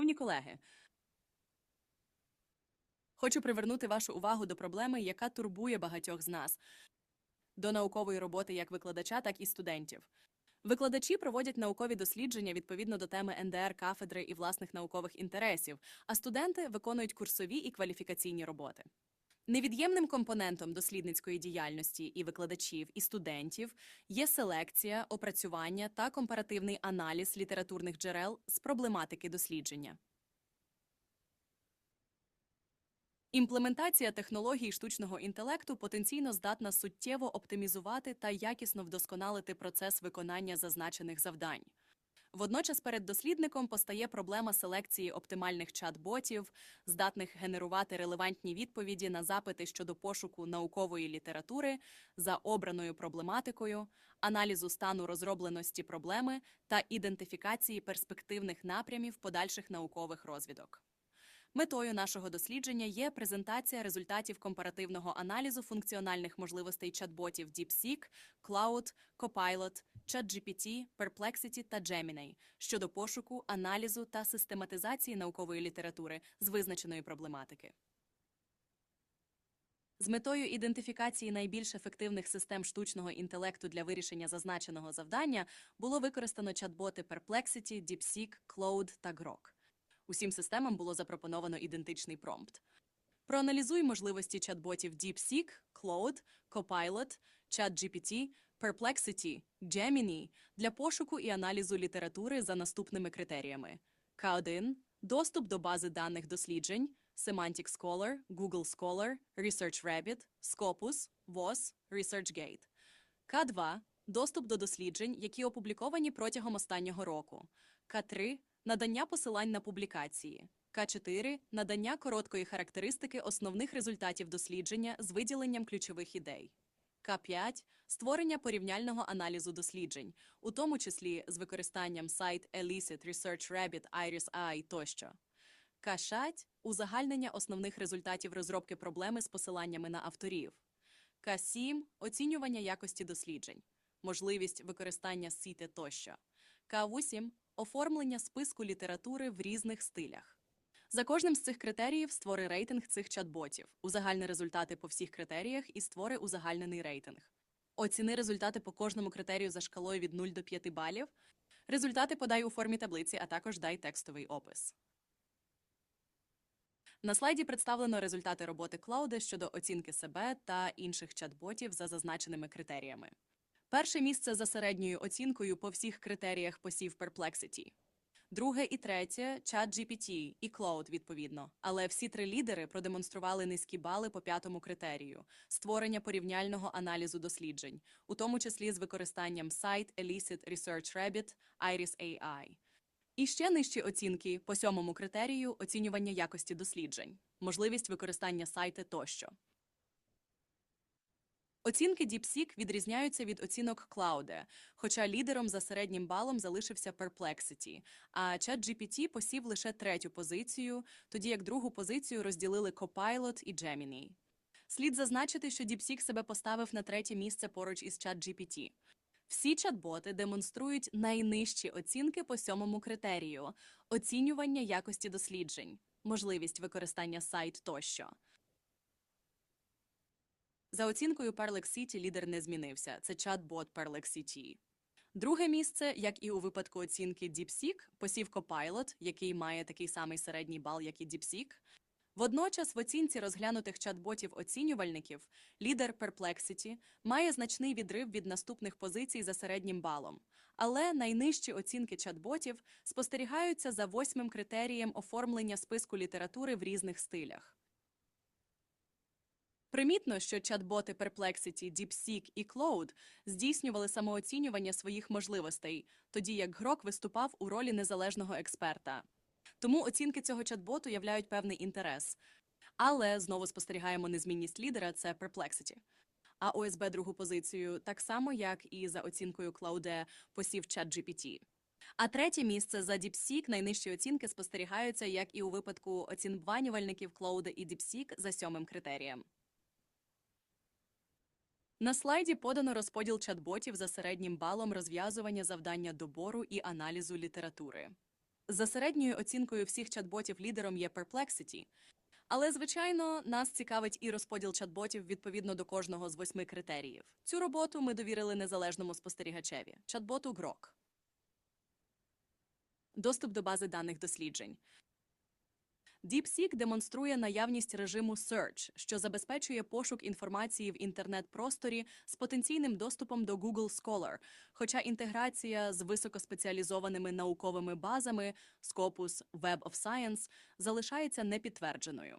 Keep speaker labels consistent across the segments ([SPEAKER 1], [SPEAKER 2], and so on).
[SPEAKER 1] Шановні колеги, хочу привернути вашу увагу до проблеми, яка турбує багатьох з нас, до наукової роботи як викладача, так і студентів. Викладачі проводять наукові дослідження відповідно до теми НДР, кафедри і власних наукових інтересів, а студенти виконують курсові і кваліфікаційні роботи. Невід'ємним компонентом дослідницької діяльності і викладачів, і студентів є селекція, опрацювання та компаративний аналіз літературних джерел з проблематики дослідження. Імплементація технологій штучного інтелекту потенційно здатна суттєво оптимізувати та якісно вдосконалити процес виконання зазначених завдань. Водночас перед дослідником постає проблема селекції оптимальних чат-ботів, здатних генерувати релевантні відповіді на запити щодо пошуку наукової літератури за обраною проблематикою, аналізу стану розробленості проблеми та ідентифікації перспективних напрямів подальших наукових розвідок. Метою нашого дослідження є презентація результатів компаративного аналізу функціональних можливостей чат-ботів DeepSeek, Cloud, Copilot, ChatGPT, Perplexity та Gemini щодо пошуку, аналізу та систематизації наукової літератури з визначеної проблематики. З метою ідентифікації найбільш ефективних систем штучного інтелекту для вирішення зазначеного завдання було використано чат-боти Perplexity, DeepSeek, Cloud та Grok. Усім системам було запропоновано ідентичний промпт. Проаналізуй можливості чат-ботів DeepSeek, Claude, Copilot, ChatGPT, Perplexity, Gemini для пошуку і аналізу літератури за наступними критеріями: К1 – доступ до бази даних досліджень, Semantic Scholar, Google Scholar, ResearchRabbit, Scopus, WOS, ResearchGate. К2 – доступ до досліджень, які опубліковані протягом останнього року. К3 – надання посилань на публікації. К4 – надання короткої характеристики основних результатів дослідження з виділенням ключових ідей. К5 – створення порівняльного аналізу досліджень, у тому числі з використанням сайт Elicit, ResearchRabbit, IRIS-AI тощо. К6 – узагальнення основних результатів розробки проблеми з посиланнями на авторів. К7 – оцінювання якості досліджень, можливість використання сіти тощо. К8 – оформлення списку літератури в різних стилях. За кожним з цих критеріїв створи рейтинг цих чат-ботів, узагальни результати по всіх критеріях і створи узагальнений рейтинг. Оціни результати по кожному критерію за шкалою від 0 до 5 балів. Результати подай у формі таблиці, а також дай текстовий опис. На слайді представлено результати роботи Клауда щодо оцінки себе та інших чат-ботів за зазначеними критеріями. Перше місце за середньою оцінкою по всіх критеріях посів Perplexity. Друге і третє ChatGPT і Cloud, відповідно. Але всі три лідери продемонстрували низькі бали по п'ятому критерію створення порівняльного аналізу досліджень, у тому числі з використанням сайт Elicit ResearchRabbit, IRIS-AI. І ще нижчі оцінки по сьомому критерію оцінювання якості досліджень, можливість використання сайти тощо. Оцінки DeepSeek відрізняються від оцінок Cloud, хоча лідером за середнім балом залишився Perplexity, а ChatGPT посів лише третю позицію, тоді як другу позицію розділили Copilot і Gemini. Слід зазначити, що DeepSeek себе поставив на третє місце поруч із ChatGPT. Всі чат-боти демонструють найнижчі оцінки по сьомому критерію оцінювання якості досліджень, можливість використання сайт тощо. За оцінкою Perplexity лідер не змінився. Це чат-бот Perplexity. Друге місце, як і у випадку оцінки DeepSeek, посів Copilot, який має такий самий середній бал, як і DeepSeek. Водночас в оцінці розглянутих чат-ботів-оцінювальників лідер Perplexity має значний відрив від наступних позицій за середнім балом, але найнижчі оцінки чат-ботів спостерігаються за восьмим критерієм оформлення списку літератури в різних стилях. Примітно, що чат-боти Perplexity, DeepSeek і Cloud здійснювали самооцінювання своїх можливостей, тоді як Грок виступав у ролі незалежного експерта. Тому оцінки цього чат-боту являють певний інтерес. Але знову спостерігаємо незмінність лідера це Perplexity. А ОСБ другу позицію так само, як і за оцінкою Cloud посів ChatGPT. А третє місце за DeepSeek найнижчі оцінки спостерігаються, як і у випадку оцінювальників Cloud і DeepSeek за сьомим критерієм. На слайді подано розподіл чат-ботів за середнім балом розв'язування завдання добору і аналізу літератури. За середньою оцінкою всіх чат-ботів лідером є Perplexity. Але, звичайно, нас цікавить і розподіл чат-ботів відповідно до кожного з восьми критеріїв. Цю роботу ми довірили незалежному спостерігачеві – чат-боту Grok. Доступ до бази даних досліджень. DeepSeek демонструє наявність режиму Search, що забезпечує пошук інформації в інтернет-просторі з потенційним доступом до Google Scholar, хоча інтеграція з високоспеціалізованими науковими базами Scopus Web of Science залишається непідтвердженою.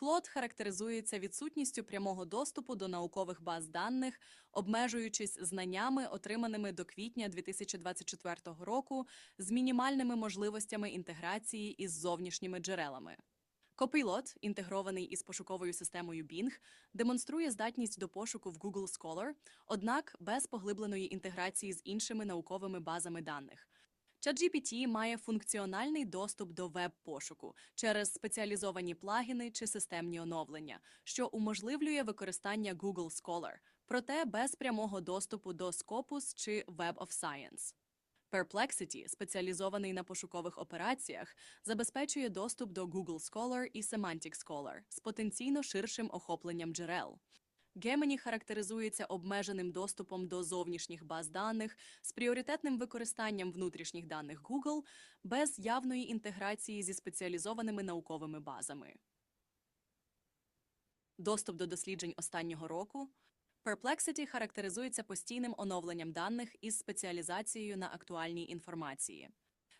[SPEAKER 1] Клод характеризується відсутністю прямого доступу до наукових баз даних, обмежуючись знаннями, отриманими до квітня 2024 року, з мінімальними можливостями інтеграції із зовнішніми джерелами. Copilot, інтегрований із пошуковою системою Bing, демонструє здатність до пошуку в Google Scholar, однак без поглибленої інтеграції з іншими науковими базами даних. ChatGPT має функціональний доступ до веб-пошуку через спеціалізовані плагіни чи системні оновлення, що уможливлює використання Google Scholar, проте без прямого доступу до Scopus чи Web of Science. Perplexity, спеціалізований на пошукових операціях, забезпечує доступ до Google Scholar і Semantic Scholar з потенційно ширшим охопленням джерел. Gemini характеризується обмеженим доступом до зовнішніх баз даних з пріоритетним використанням внутрішніх даних Google без явної інтеграції зі спеціалізованими науковими базами. Доступ до досліджень останнього року. Perplexity характеризується постійним оновленням даних із спеціалізацією на актуальній інформації.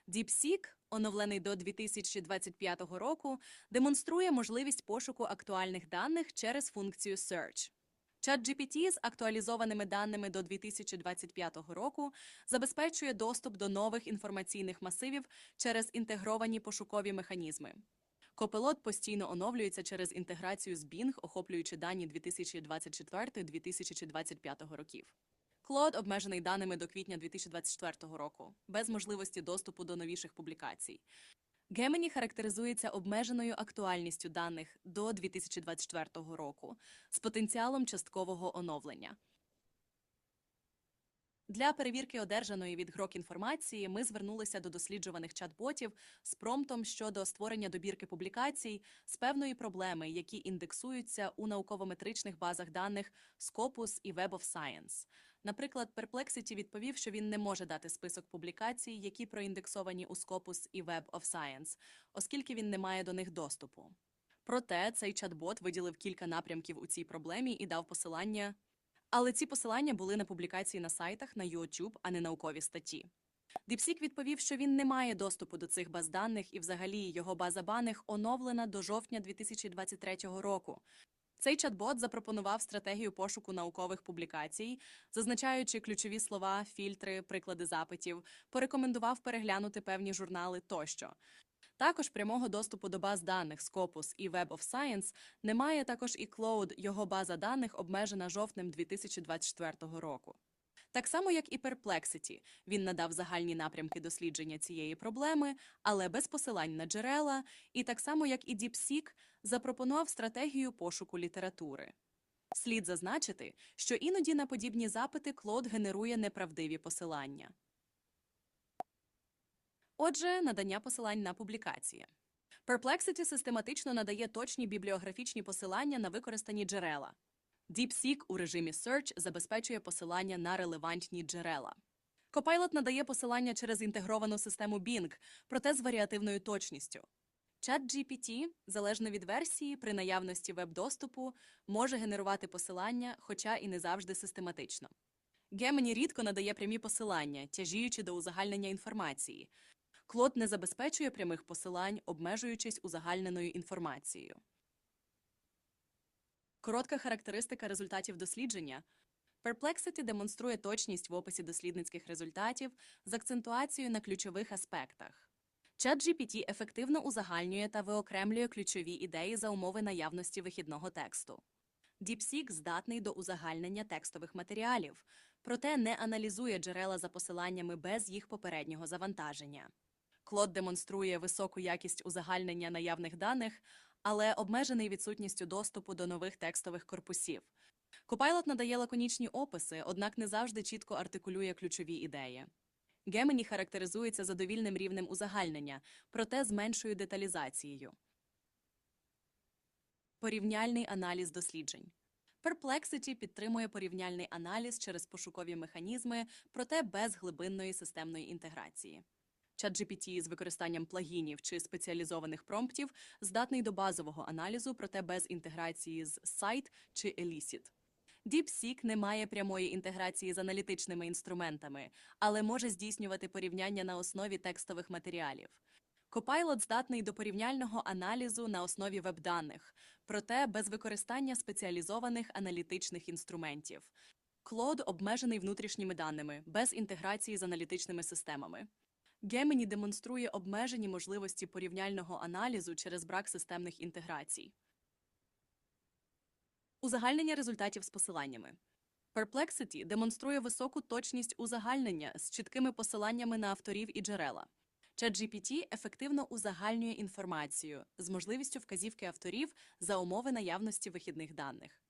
[SPEAKER 1] DeepSeek, оновлений до 2025 року, демонструє можливість пошуку актуальних даних через функцію Search. ChatGPT з актуалізованими даними до 2025 року забезпечує доступ до нових інформаційних масивів через інтегровані пошукові механізми. Copilot постійно оновлюється через інтеграцію з Bing, охоплюючи дані 2024-2025 років. Клод обмежений даними до квітня 2024 року, без можливості доступу до новіших публікацій. Gemini характеризується обмеженою актуальністю даних до 2024 року з потенціалом часткового оновлення. Для перевірки одержаної від Грок інформації ми звернулися до досліджуваних чат-ботів з промптом щодо створення добірки публікацій з певної проблеми, які індексуються у науково-метричних базах даних Scopus і Web of Science. Наприклад, Perplexity відповів, що він не може дати список публікацій, які проіндексовані у Scopus і Web of Science, оскільки він не має до них доступу. Проте цей чат-бот виділив кілька напрямків у цій проблемі і дав посилання. Але ці посилання були на публікації на сайтах на YouTube, а не наукові статті. DeepSeek відповів, що він не має доступу до цих баз даних, і взагалі його база даних оновлена до жовтня 2023 року. Цей чат-бот запропонував стратегію пошуку наукових публікацій, зазначаючи ключові слова, фільтри, приклади запитів, порекомендував переглянути певні журнали тощо. Також прямого доступу до баз даних Scopus і Web of Science немає також і Cloud, його база даних обмежена жовтнем 2024 року. Так само, як і Perplexity, він надав загальні напрямки дослідження цієї проблеми, але без посилань на джерела, і так само, як і DeepSeek, запропонував стратегію пошуку літератури. Слід зазначити, що іноді на подібні запити Клод генерує неправдиві посилання. Отже, надання посилань на публікації. Perplexity систематично надає точні бібліографічні посилання на використані джерела. DeepSeek у режимі Search забезпечує посилання на релевантні джерела. Copilot надає посилання через інтегровану систему Bing, проте з варіативною точністю. ChatGPT, залежно від версії, при наявності веб-доступу, може генерувати посилання, хоча і не завжди систематично. Gemini рідко надає прямі посилання, тяжіючи до узагальнення інформації. Клод не забезпечує прямих посилань, обмежуючись узагальненою інформацією. Коротка характеристика результатів дослідження. Perplexity демонструє точність в описі дослідницьких результатів з акцентуацією на ключових аспектах. ChatGPT ефективно узагальнює та виокремлює ключові ідеї за умови наявності вихідного тексту. DeepSeek здатний до узагальнення текстових матеріалів, проте не аналізує джерела за посиланнями без їх попереднього завантаження. Клод демонструє високу якість узагальнення наявних даних, але обмежений відсутністю доступу до нових текстових корпусів. Copilot надає лаконічні описи, однак не завжди чітко артикулює ключові ідеї. Gemini характеризується задовільним рівнем узагальнення, проте з меншою деталізацією. Порівняльний аналіз досліджень. Perplexity підтримує порівняльний аналіз через пошукові механізми, проте без глибинної системної інтеграції. ChatGPT з використанням плагінів чи спеціалізованих промптів здатний до базового аналізу, проте без інтеграції з Scite чи Elicit. DeepSeek не має прямої інтеграції з аналітичними інструментами, але може здійснювати порівняння на основі текстових матеріалів. Copilot здатний до порівняльного аналізу на основі веб-даних, проте без використання спеціалізованих аналітичних інструментів. Claude обмежений внутрішніми даними, без інтеграції з аналітичними системами. Gemini демонструє обмежені можливості порівняльного аналізу через брак системних інтеграцій. Узагальнення результатів з посиланнями. Perplexity демонструє високу точність узагальнення з чіткими посиланнями на авторів і джерела. ChatGPT ефективно узагальнює інформацію з можливістю вказівки авторів за умови наявності вихідних даних.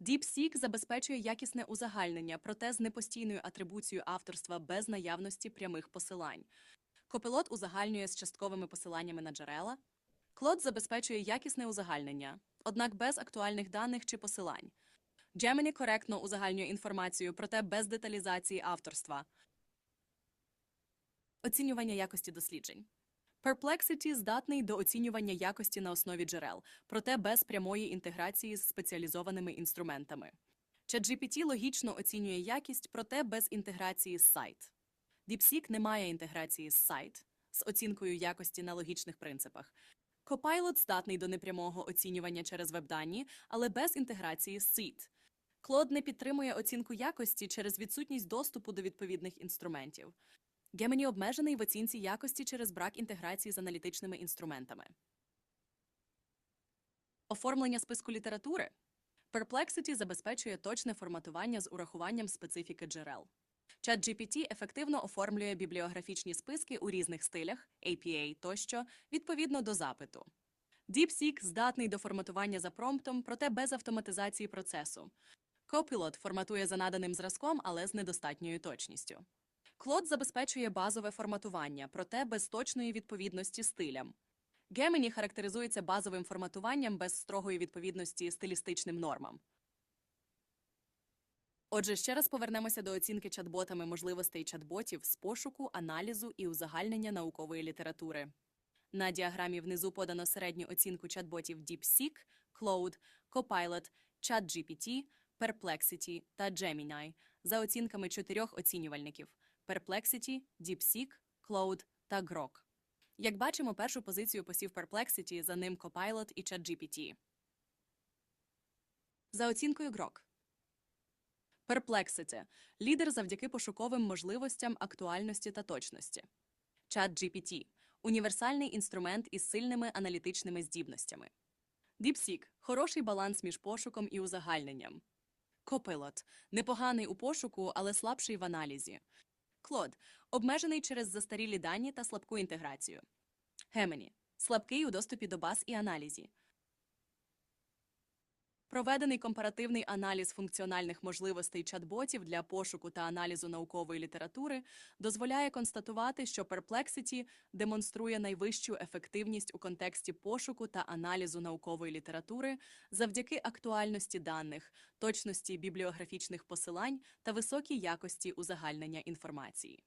[SPEAKER 1] DeepSeek забезпечує якісне узагальнення, проте з непостійною атрибуцією авторства без наявності прямих посилань. Copilot узагальнює з частковими посиланнями на джерела. Claude забезпечує якісне узагальнення, однак без актуальних даних чи посилань. Gemini коректно узагальнює інформацію, проте без деталізації авторства. Оцінювання якості досліджень. Perplexity здатний до оцінювання якості на основі джерел, проте без прямої інтеграції з спеціалізованими інструментами. ChatGPT логічно оцінює якість, проте без інтеграції з сайт. DeepSeek не має інтеграції з сайт з оцінкою якості на логічних принципах. Copilot здатний до непрямого оцінювання через веб-дані, але без інтеграції з SEED. Claude не підтримує оцінку якості через відсутність доступу до відповідних інструментів. Gemini обмежений в оцінці якості через брак інтеграції з аналітичними інструментами. Оформлення списку літератури. Perplexity забезпечує точне форматування з урахуванням специфіки джерел. ChatGPT ефективно оформлює бібліографічні списки у різних стилях, APA тощо, відповідно до запиту. DeepSeek здатний до форматування за промптом, проте без автоматизації процесу. Copilot форматує за наданим зразком, але з недостатньою точністю. Claude забезпечує базове форматування, проте без точної відповідності стилям. Gemini характеризується базовим форматуванням без строгої відповідності стилістичним нормам. Отже, ще раз повернемося до оцінки чат-ботами можливостей чат-ботів з пошуку, аналізу і узагальнення наукової літератури. На діаграмі внизу подано середню оцінку чат-ботів DeepSeek, Claude, Copilot, ChatGPT, Perplexity та Gemini за оцінками чотирьох оцінювальників Perplexity, DeepSeek, Claude та Grok. Як бачимо, першу позицію посів Perplexity, за ним Copilot і ChatGPT. За оцінкою Grok. Perplexity – лідер завдяки пошуковим можливостям актуальності та точності. ChatGPT – універсальний інструмент із сильними аналітичними здібностями. DeepSeek – хороший баланс між пошуком і узагальненням. Copilot – непоганий у пошуку, але слабший в аналізі. Claude – обмежений через застарілі дані та слабку інтеграцію. Gemini – слабкий у доступі до баз і аналізі. Проведений компаративний аналіз функціональних можливостей чат-ботів для пошуку та аналізу наукової літератури дозволяє констатувати, що Perplexity демонструє найвищу ефективність у контексті пошуку та аналізу наукової літератури завдяки актуальності даних, точності бібліографічних посилань та високій якості узагальнення інформації.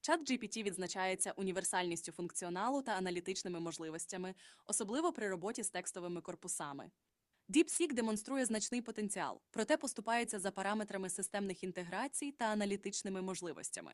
[SPEAKER 1] Чат GPT відзначається універсальністю функціоналу та аналітичними можливостями, особливо при роботі з текстовими корпусами. DeepSeek демонструє значний потенціал, проте поступається за параметрами системних інтеграцій та аналітичними можливостями.